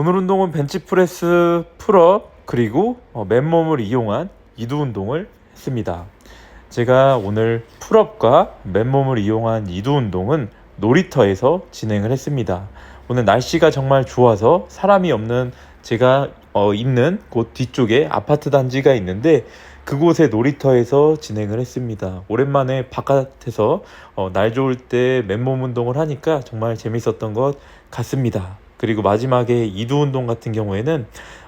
오늘 운동은 벤치프레스, 풀업, 그리고 어, 맨몸을 이용한 이두 운동을 했습니다. 제가 오늘 풀업과 맨몸을 이용한 이두 운동은 놀이터에서 진행을 했습니다. 오늘 날씨가 정말 좋아서 사람이 없는 제가 어, 있는 곳 뒤쪽에 아파트 단지가 있는데 그곳의 놀이터에서 진행을 했습니다. 오랜만에 바깥에서 어, 날 좋을 때 맨몸 운동을 하니까 정말 재밌었던 것 같습니다. 그리고 마지막에 이두 운동 같은 경우에는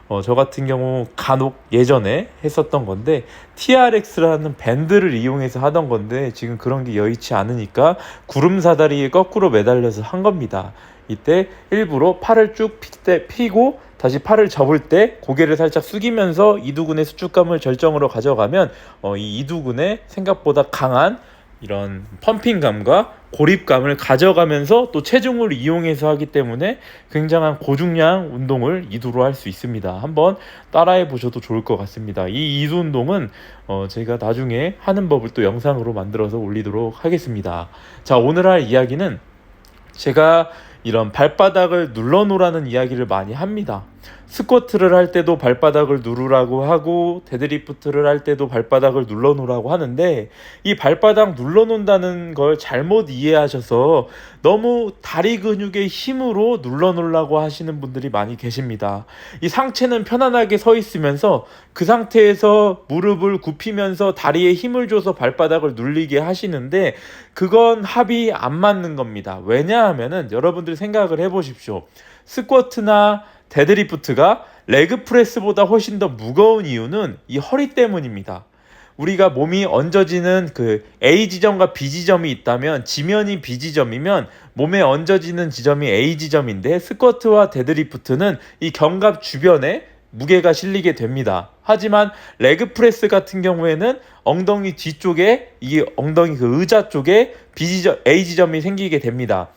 어, 저 같은 경우 간혹 예전에 했었던 건데 TRX라는 밴드를 이용해서 하던 건데 지금 그런 게 여의치 않으니까 구름 사다리에 거꾸로 매달려서 한 겁니다. 이때 일부러 팔을 쭉 피고 다시 팔을 접을 때 고개를 살짝 숙이면서 이두근의 수축감을 절정으로 가져가면 어, 이 이두근의 생각보다 강한 이런 펌핑감과 고립감을 가져가면서 또 체중을 이용해서 하기 때문에 굉장한 고중량 운동을 이두로 할 수 있습니다. 한번 따라해 보셔도 좋을 것 같습니다. 이 이두 운동은 어 제가 나중에 하는 법을 또 영상으로 만들어서 올리도록 하겠습니다. 자, 오늘 할 이야기는 제가 이런 발바닥을 눌러 놓으라는 이야기를 많이 합니다. 스쿼트를 할 때도 발바닥을 누르라고 하고 데드리프트를 할 때도 발바닥을 눌러 놓으라고 하는데 이 발바닥 눌러 놓는다는 걸 잘못 이해하셔서 너무 다리 근육의 힘으로 눌러 놓으려고 하시는 분들이 많이 계십니다. 이 상체는 편안하게 서 있으면서 그 상태에서 무릎을 굽히면서 다리에 힘을 줘서 발바닥을 눌리게 하시는데 그건 합이 안 맞는 겁니다. 왜냐하면은 여러분들 생각을 해보십시오. 스쿼트나 데드리프트가 레그 프레스보다 훨씬 더 무거운 이유는 이 허리 때문입니다. 우리가 몸이 얹어지는 그 A 지점과 B 지점이 있다면 지면이 B 지점이면 몸에 얹어지는 지점이 A 지점인데 스쿼트와 데드리프트는 이 견갑 주변에 무게가 실리게 됩니다. 하지만 레그 프레스 같은 경우에는 엉덩이 뒤쪽에 이 엉덩이 그 의자 쪽에 B 지점 A 지점이 생기게 됩니다.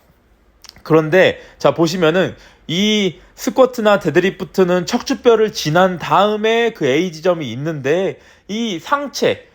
그런데 자 보시면은 이 스쿼트나 데드리프트는 척추뼈를 지난 다음에 그 A 지점이 있는데 이 상체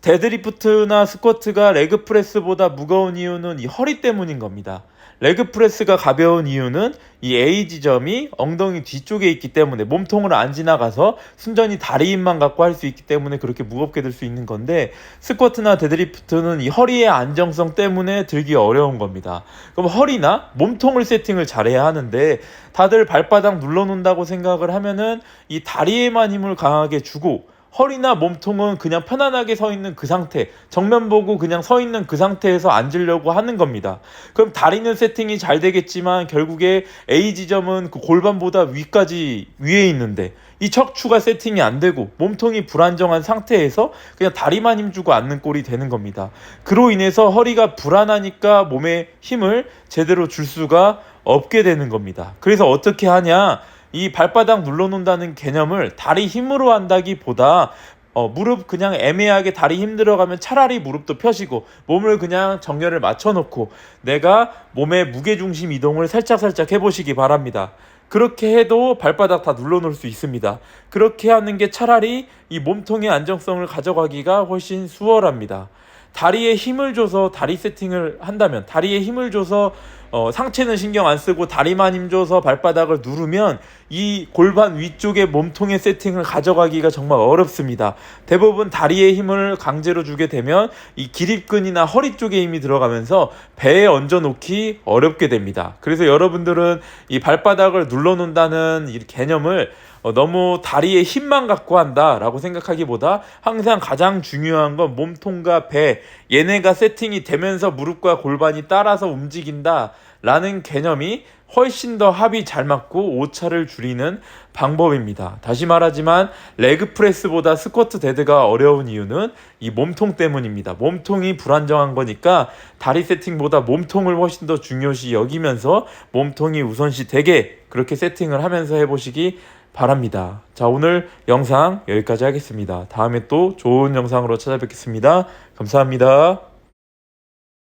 데드리프트나 스쿼트가 레그 프레스보다 무거운 이유는 이 허리 때문인 겁니다. 레그 프레스가 가벼운 이유는 이 A 지점이 엉덩이 뒤쪽에 있기 때문에 몸통을 안 지나가서 순전히 다리 힘만 갖고 할 수 있기 때문에 그렇게 무겁게 들 수 있는 건데 스쿼트나 데드리프트는 이 허리의 안정성 때문에 들기 어려운 겁니다. 그럼 허리나 몸통을 세팅을 잘해야 하는데 다들 발바닥 눌러놓는다고 생각을 하면은 이 다리에만 힘을 강하게 주고 허리나 몸통은 그냥 편안하게 서 있는 그 상태, 정면 보고 그냥 서 있는 그 상태에서 앉으려고 하는 겁니다. 그럼 다리는 세팅이 잘 되겠지만 결국에 A 지점은 그 골반보다 위까지 위에 있는데 이 척추가 세팅이 안 되고 몸통이 불안정한 상태에서 그냥 다리만 힘주고 앉는 꼴이 되는 겁니다. 그로 인해서 허리가 불안하니까 몸에 힘을 제대로 줄 수가 없게 되는 겁니다. 그래서 어떻게 하냐? 이 발바닥 눌러놓는다는 개념을 다리 힘으로 한다기보다 어, 무릎 그냥 애매하게 다리 힘 들어가면 차라리 무릎도 펴시고 몸을 그냥 정렬을 맞춰놓고 내가 몸의 무게중심 이동을 살짝살짝 해보시기 바랍니다. 그렇게 해도 발바닥 다 눌러놓을 수 있습니다. 그렇게 하는 게 차라리 이 몸통의 안정성을 가져가기가 훨씬 수월합니다. 다리에 힘을 줘서 다리 세팅을 한다면 다리에 힘을 줘서 어, 상체는 신경 안 쓰고 다리만 힘줘서 발바닥을 누르면 이 골반 위쪽의 몸통의 세팅을 가져가기가 정말 어렵습니다. 대부분 다리에 힘을 강제로 주게 되면 이 기립근이나 허리 쪽에 힘이 들어가면서 배에 얹어 놓기 어렵게 됩니다. 그래서 여러분들은 이 발바닥을 눌러 놓는다는 이 개념을 어, 너무 다리에 힘만 갖고 한다라고 생각하기보다 항상 가장 중요한 건 몸통과 배. 얘네가 세팅이 되면서 무릎과 골반이 따라서 움직인다 라는 개념이 훨씬 더 합이 잘 맞고 오차를 줄이는 방법입니다. 다시 말하지만 레그 프레스보다 스쿼트 데드가 어려운 이유는 이 몸통 때문입니다. 몸통이 불안정한 거니까 다리 세팅보다 몸통을 훨씬 더 중요시 여기면서 몸통이 우선시 되게 그렇게 세팅을 하면서 해보시기 바랍니다. 자, 오늘 영상 여기까지 하겠습니다. 다음에 또 좋은 영상으로 찾아뵙겠습니다. 감사합니다.